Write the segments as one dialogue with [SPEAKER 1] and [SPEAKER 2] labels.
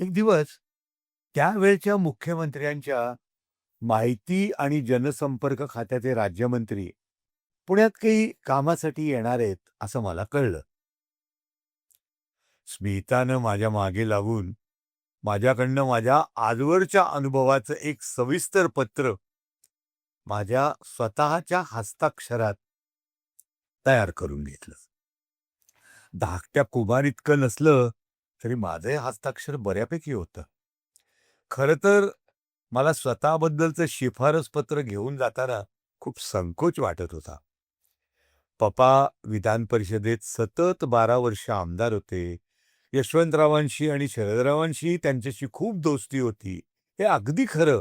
[SPEAKER 1] एक दिवस त्यावेळच्या मुख्यमंत्र्यांच्या माहिती आणि जनसंपर्क खात्याचे राज्यमंत्री पुण्यात काही कामासाठी येणार आहेत असं मला कळलं. स्मितानं माझ्या मागे लागून माझ्याकडनं माझ्या आजवरच्या अनुभवाचं एक सविस्तर पत्र माझ्या स्वतःच्या हस्ताक्षरात तयार करून घेतलं. धाकट्या कुमार इतकं नसलं तरी माझे हस्ताक्षर बऱ्यापैकी होतं. खरं तर मला स्वतःबद्दलचं शिफारस पत्र घेऊन जाताना खूप संकोच वाटत होता. पप्पा विधान परिषदेत सतत बारा वर्ष आमदार होते. यशवंतरावांशी आणि शरदरावांशी त्यांच्याशी खूप दोस्ती होती. हे अगदी खरं.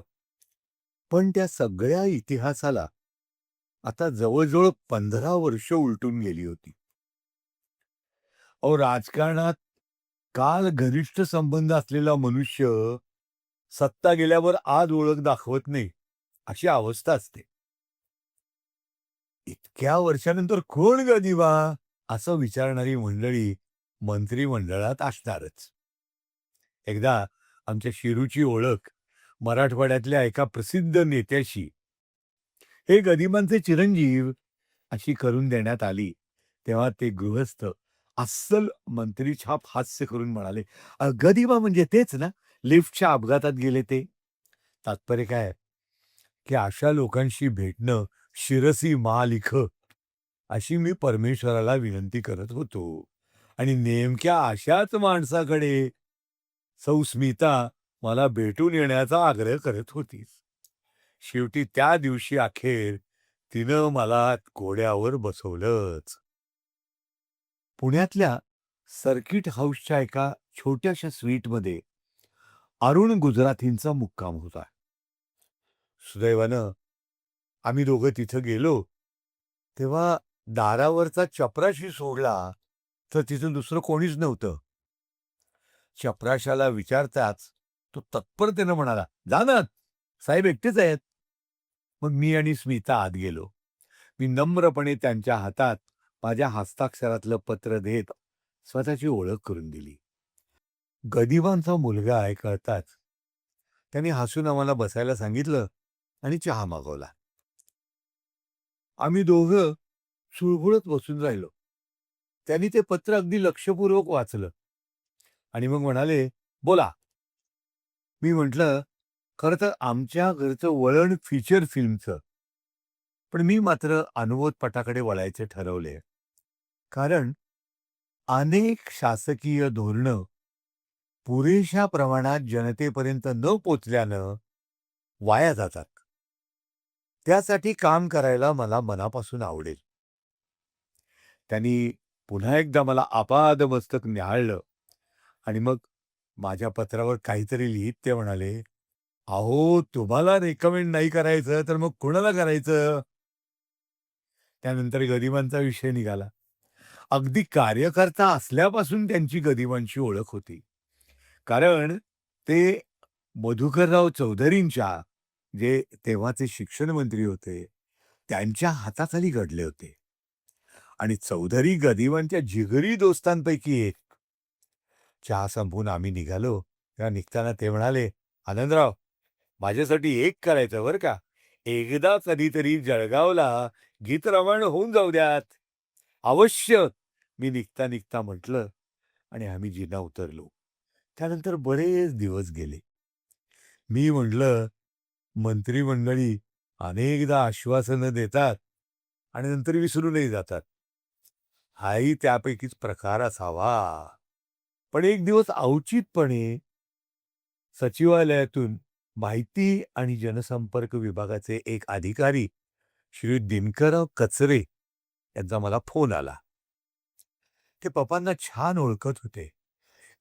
[SPEAKER 1] पण त्या सगळ्या इतिहासाला आता जवळजवळ पंधरा वर्ष उलटून गेली होती. अहो, राजकारणात काल घनिष्ठ संबंध असलेला मनुष्य सत्ता गेल्यावर आज ओळख दाखवत नाही, अशी अवस्था असते. इतक्या वर्षानंतर कोण ग दिवा? असं विचारणारी मंडळी मंत्रिमंडळात असणारच. एकदा आमच्या शिरूची ओळख मराठवाड्यातल्या एका प्रसिद्ध नेत्याशी हे गदिमांचे चिरंजीव अशी करून देण्यात आली. तेव्हा ते गृहस्थ अस्सल मंत्री छाप हास्य करून म्हणाले, गदिमा म्हणजे तेच ना, लिफ्टच्या अपघातात गेले ते?" तात्पर्य काय? की अशा लोकांशी भेटणं शिरसी मालिख अशी मी परमेश्वराला विनंती करत होतो. आणि नेमक्या अशाच माणसाकडे सौस्मिता मला भेटून येण्याचा आग्रह करत होतीस शेवटी त्या दिवशी अखेर तिनं मला घोड्यावर बसवलंच. पुण्यातल्या सर्किट हाऊसच्या एका छोट्याशा स्वीटमध्ये अरुण गुजराथींचा मुक्काम होता. सुदैवानं आम्ही दोघं तिथं गेलो, तेव्हा दारावरचा चपराशी सोडला, तर तिथं दुसरं कोणीच नव्हतं. चपराशाला विचारताच तो तत्परतेनं म्हणाला, जाणार साहेब एकटेच आहेत." मग मी आणि स्मिता आत गेलो. मी नम्रपणे त्यांच्या हातात माझ्या हस्ताक्षरातलं पत्र देत स्वतःची ओळख करून दिली. गदिबांचा मुलगा आहे कळताच त्यांनी हसून आम्हाला बसायला सांगितलं आणि चहा मागवला. आम्ही दोघं चुळबुळत बसून राहिलो. त्यांनी ते पत्र अगदी लक्षपूर्वक वाचलं आणि मग म्हणाले, "बोला." मी म्हटलं, "खरं तर आमच्या घरचं वळण फीचर फिल्मचं. पण मी मात्र अनुभवपटाकडे वळायचे ठरवले. कारण अनेक शासकीय धोरणं पुरेशा प्रमाणात जनतेपर्यंत न पोचल्यानं वाया जातात. त्यासाठी काम करायला मला मनापासून आवडेल." त्यांनी पुन्हा एकदा मला आपाद मस्तक न्याहाळलं आणि मग माझ्या पत्रावर काहीतरी लिहीत ते म्हणाले, "अहो, तुम्हाला रेकमेंड नाही करायचं तर मग कुणाला करायचं?" त्यानंतर गरिबांचा विषय निघाला. अगदी कार्यकर्ता असल्यापासून त्यांची गदिमांची ओळख होती. कारण ते मधुकरराव चौधरींच्या, जे तेव्हाचे शिक्षण मंत्री होते, त्यांच्या हाताखाली घडले होते. आणि चौधरी गदिवांच्या जिगरी दोस्तांपैकी एक. चहा संपून आम्ही निघालो, तेव्हा निघताना ते म्हणाले, "आनंदराव, माझ्यासाठी एक करायचं बरं का. एकदा कधीतरी जळगावला गीतरमण होऊन जाऊ द्यात." "अवश्य." मी निघता निघता म्हटलं आणि आम्ही जिना उतरलो. त्यानंतर बरेच दिवस गेले. मी म्हटलं, मंत्रिमंडळी अनेकदा आश्वासनं देतात आणि नंतर विसरूनही जातात. हाही त्यापैकीच प्रकार असावा. पण एक दिवस औचितपणे सचिवालयातून माहिती आणि जनसंपर्क विभागाचे एक अधिकारी श्री दिनकरराव कचरे यांचा मला फोन आला. ते पप्पांना छान ओळखत होते.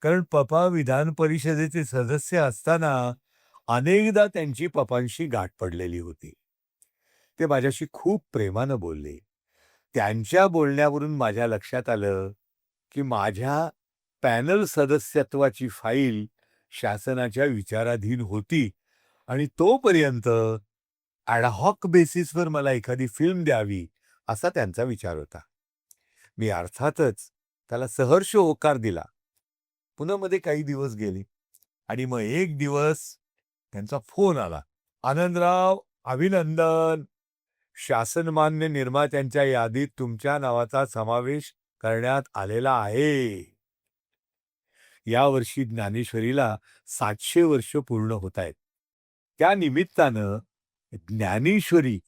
[SPEAKER 1] कारण पप्पा विधान परिषदेचे सदस्य असताना अनेकदा त्यांची पप्पांशी गाठ पडलेली होती. ते माझ्याशी खूप प्रेमानं बोलले. त्यांच्या बोलण्यावरून माझ्या लक्षात आलं, की माझ्या पॅनल सदस्यत्वाची फाईल शासनाच्या विचाराधीन होती आणि तोपर्यंत ॲडहॉक बेसिसवर मला एखादी फिल्म द्यावी, असा त्यांचा विचार होता. मी अर्थातच त्याला सहर्ष होकार दिला. पुण्यामध्ये काही दिवस गेले आणि मग एक दिवस त्यांचा फोन आला. "आनंदराव, अभिनंदन! शासनमान्य निर्मात्यांच्या यादीत तुमच्या नावाचा समावेश करण्यात आलेला आहे." यावर्षी ज्ञानेश्वरीला सातशे वर्ष पूर्ण होत आहेत. त्या निमित्तानं ज्ञानेश्वरी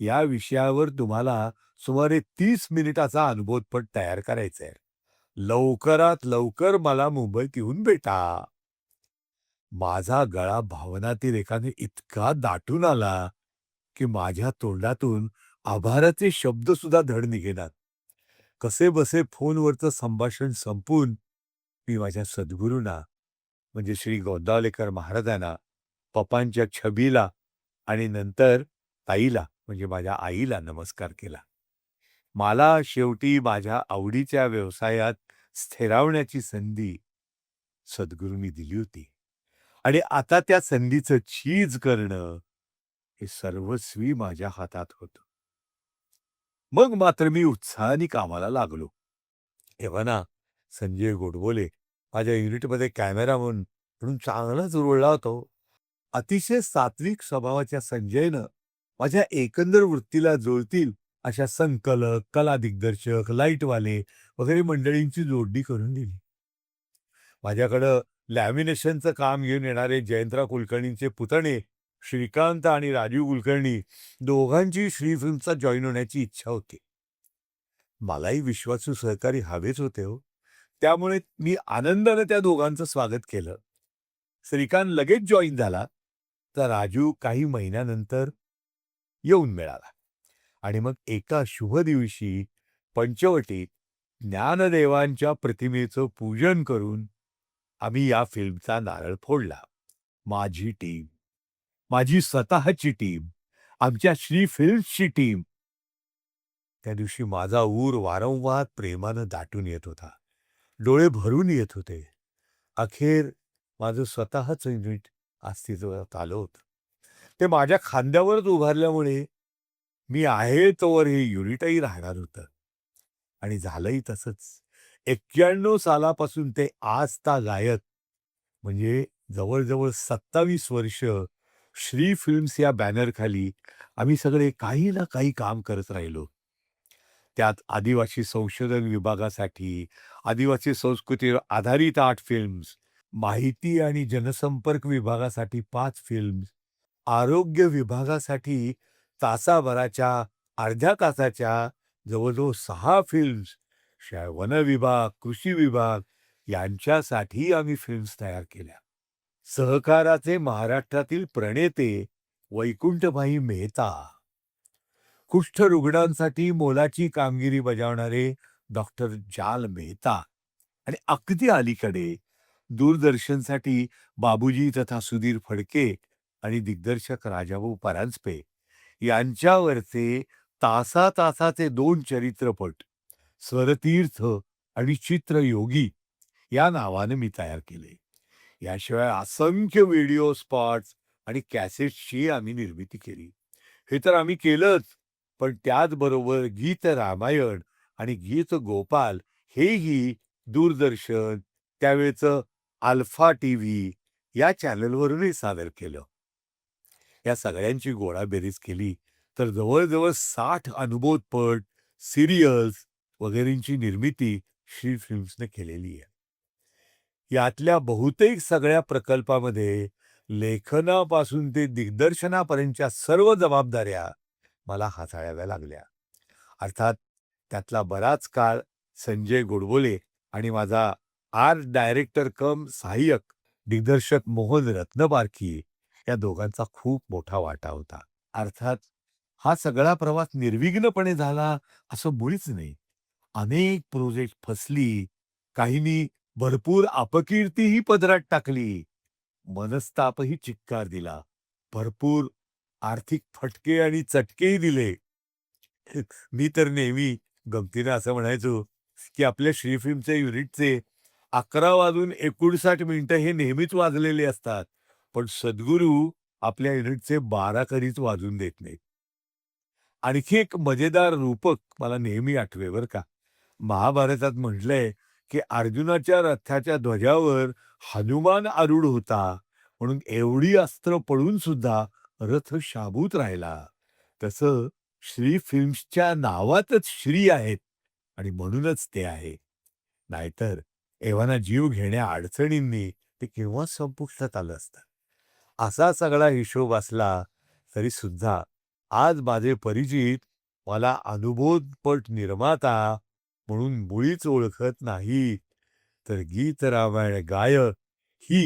[SPEAKER 1] या विषयावर तुम्हाला सुमारे तीस मिनिटाचा अनुभवपट तयार करायचा आहे. लवकरात लवकर मला मुंबईत येऊन भेटा. माझा गळा भावनातील एकाने इतका दाटून आला, की माझ्या तोंडातून आभाराचे शब्द सुद्धा धड निघेनात. कसेबसे फोनवरचं संभाषण संपून मी माझ्या सद्गुरूंना म्हणजे श्री गोंदावलेकर महाराजांना, पप्पांच्या छबीला आणि नंतर ताईला म्हणजे माझ्या आईला नमस्कार केला. मला शेवटी माझ्या आवडीच्या व्यवसायात स्थिरावण्याची संधी सद्गुरूंनी दिली होती आणि आता त्या संधीचं चीज करणं हे सर्वस्वी माझ्या हातात होतं. मग मात्र मी उत्साहाने कामाला लागलो. तेव्हा ना संजय गोडबोले माझ्या युनिटमध्ये कॅमेरा म्हणून चांगलाच रुळला होतो हो. अतिशय सात्विक स्वभावाच्या संजयनं माझ्या एकंदर वृत्तीला जुळतील अशा संकलक, कला दिग्दर्शक, लाईटवाले वगैरे मंडळींची जोडणी करून दिली. माझ्याकडं लॅमिनेशनचं काम घेऊन येणारे जयंतराव कुलकर्णींचे पुतणे श्रीकांत आणि राजीव कुलकर्णी दोघांची श्री फिल्मचा जॉईन होण्याची इच्छा होती. मलाही विश्वासू सहकारी हवेच होते हो. त्यामुळे मी आनंदाने त्या दोघांचं स्वागत केलं. श्रीकांत लगेच जॉईन झाला, तर राजू काही महिन्यानंतर येऊन मिळाला आणि मग एका शुभ दिवशी पंचवटीत ज्ञानदेवांच्या प्रतिमेचं पूजन करून आम्ही या फिल्मचा नारळ फोडला. माझी टीम, माझी स्वतःची टीम, आमच्या श्री फिल्म्सची टीम. त्या दिवशी माझा ऊर वारंवार प्रेमानं दाटून येत होता. डोळे भरून येत होते. अखेर माझं स्वतःचं युनिट अस्तित्वात आलं होतं. ते माझ्या खांद्यावरच उभारल्यामुळे मी आहे तोवर हे युनिटही राहणार होतं. आणि झालंही तसंच. 91 सालापासून ते आजतागायत म्हणजे जवळजवळ सत्तावीस वर्ष श्री फिल्म्स या बॅनरखाली आम्ही सगळे काही ना काही काम करत राहिलो. त्यात आदिवासी संशोधन विभागासाठी, आदिवासी संस्कृतीवर आधारित आठ फिल्म्स, माहिती आणि जनसंपर्क विभागासाठी पाच फिल्म्स, आरोग्य विभागासाठी तासाभराच्या, अर्ध्या तासाच्या जवळजवळ सहा फिल्म्स, शिवाय वन विभाग, कृषी विभाग यांच्यासाठी आम्ही फिल्म्स तयार केल्या. सहकाराचे महाराष्ट्रातील प्रणेते वैकुंठभाई मेहता, कुष्ठरुग्णांसाठी मोलाची कामगिरी बजावणारे डॉक्टर जाल मेहता आणि अगदी अलीकडे दूरदर्शनसाठी बाबूजी तथा सुधीर फडके आणि दिग्दर्शक राजाभाऊ परांजपे यांच्यावरचे तासा-तासाचे दोन चरित्रपट स्वरतीर्थ आणि चित्रयोगी या नावाने मी तयार केले. याशिवाय असंख्य व्हिडिओ स्पॉट्स आणि कॅसेट्सची आम्ही निर्मिती केली. हे तर आम्ही केलंच, पण त्याचबरोबर गीत रामायण आणि गीत गोपाल हेही दूरदर्शन, त्यावेळचं अल्फा टीव्ही या चॅनलवरूनही सादर केलं. या सगळ्यांची गोळाबेरीज केली तर जवळजवळ साठ अनुभवपट, सिरियल्स वगैरेंची निर्मिती श्री फिल्म्सने केलेली आहे. यातल्या बहुतेक सगळ्या प्रकल्पामध्ये लेखनापासून ते दिग्दर्शनापर्यंतच्या सर्व जबाबदाऱ्या मला हाताळाव्या लागल्या. अर्थात त्यातला बराच काळ संजय गोडबोले आणि माझा आर्ट डायरेक्टर कम सहाय्यक दिग्दर्शक मोहन रत्नबारकी या दोघांचा खूप मोठा वाटा होता. अर्थात हा सगळा प्रवास निर्विघ्नपणे झाला असं मुळीच नाही. अनेक प्रोजेक्ट फसली, काहींनी भरपूर अपकीर्तीही पदरात टाकली, मनस्तापही चिक्कार दिला, भरपूर आर्थिक फटके आणि चटकेही दिले. मी तर नेहमी गमतीनं असं म्हणायचो, की आपल्या श्रीफिल्मच्या युनिटचे 11 वाजून 59 मिनिटं हे नेहमीच वाजलेले असतात, पण सद्गुरू आपल्या युनिटचे 12 कधीच वाजून देत नाहीत. आणखी एक मजेदार रूपक मला नेहमी आठवे बर का. महाभारतात म्हटलंय, की अर्जुनाच्या रथाच्या ध्वजावर हनुमान आरूढ होता म्हणून एवढी अस्त्र पडून सुद्धा रथ शाबूत राहिला तसं श्री फिल्म्सच्या नावातच श्री आहेत आणि म्हणूनच ते आहे नाहीतर एव्हाना जीव घेण्या अडचणींनी ते केव्हा संपुष्टात आलं असतं असा सगळा हिशोब असला तरी सुद्धा आज माझे परिचित मला अनुभवपट निर्माता म्हणून मुळीच ओळखत नाही तर गीत रामायण गायक ही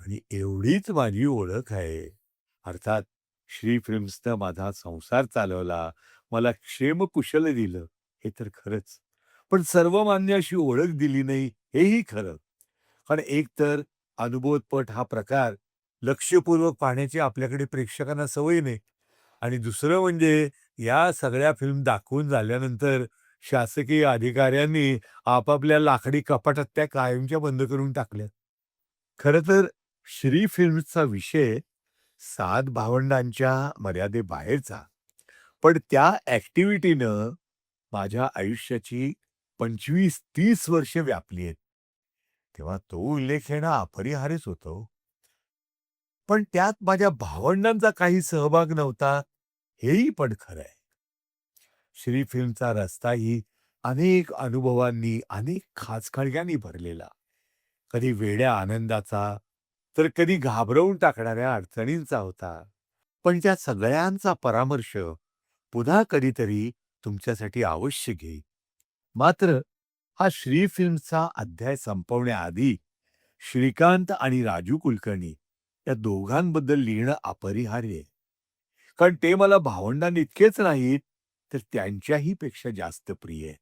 [SPEAKER 1] आणि एवढीच माझी ओळख आहे. अर्थात श्री फिल्म्सनं माझा संसार चालवला मला क्षेमकुशल दिलं हे तर खरंच. पण सर्वमान्य अशी ओळख दिली नाही हेही खरं. कारण एकतर अनुभवपट हा प्रकार लक्षपूर्वक पाहण्याची आपल्याकडे प्रेक्षकांना सवय नाही. आणि दुसरं म्हणजे या सगळ्या फिल्म दाखवून झाल्यानंतर शासकीय अधिकाऱ्यांनी आपापल्या लाकडी कपाटात त्या कायमच्या बंद करून टाकल्या खरं तर श्री फिल्म्सचा विषय सात भावंडांच्या मर्यादेबाहेरचा. पण त्या ऍक्टिव्हिटीनं माझ्या आयुष्याची पंचवीस तीस वर्षे व्यापली आहेत. तेव्हा तो उल्लेख येणं अपरिहार्यच होतो हो. पण त्यात माझ्या भावंडांचा काही सहभाग नव्हता हेही पण खरं आहे. श्री फिल्मचा रस्ताही अनेक अनुभवांनी अनेक खाचखळग्यांनी भरलेला. कधी वेड्या आनंदाचा तर कधी घाबरवून टाकणाऱ्या अडचणींचा होता. पण त्या सगळ्यांचा परामर्श पुन्हा कधीतरी तुमच्यासाठी अवश्य घेई मात्र हा श्री फिल्मचा अध्याय संपवण्याआधी श्रीकांत आणि राजू कुलकर्णी या दोघांबद्दल लिहिणं अपरिहार्य आहे. कारण ते मला भावंडांनी इतकेच नाहीत तर त्यांच्याही पेक्षा जास्त प्रिय आहेत.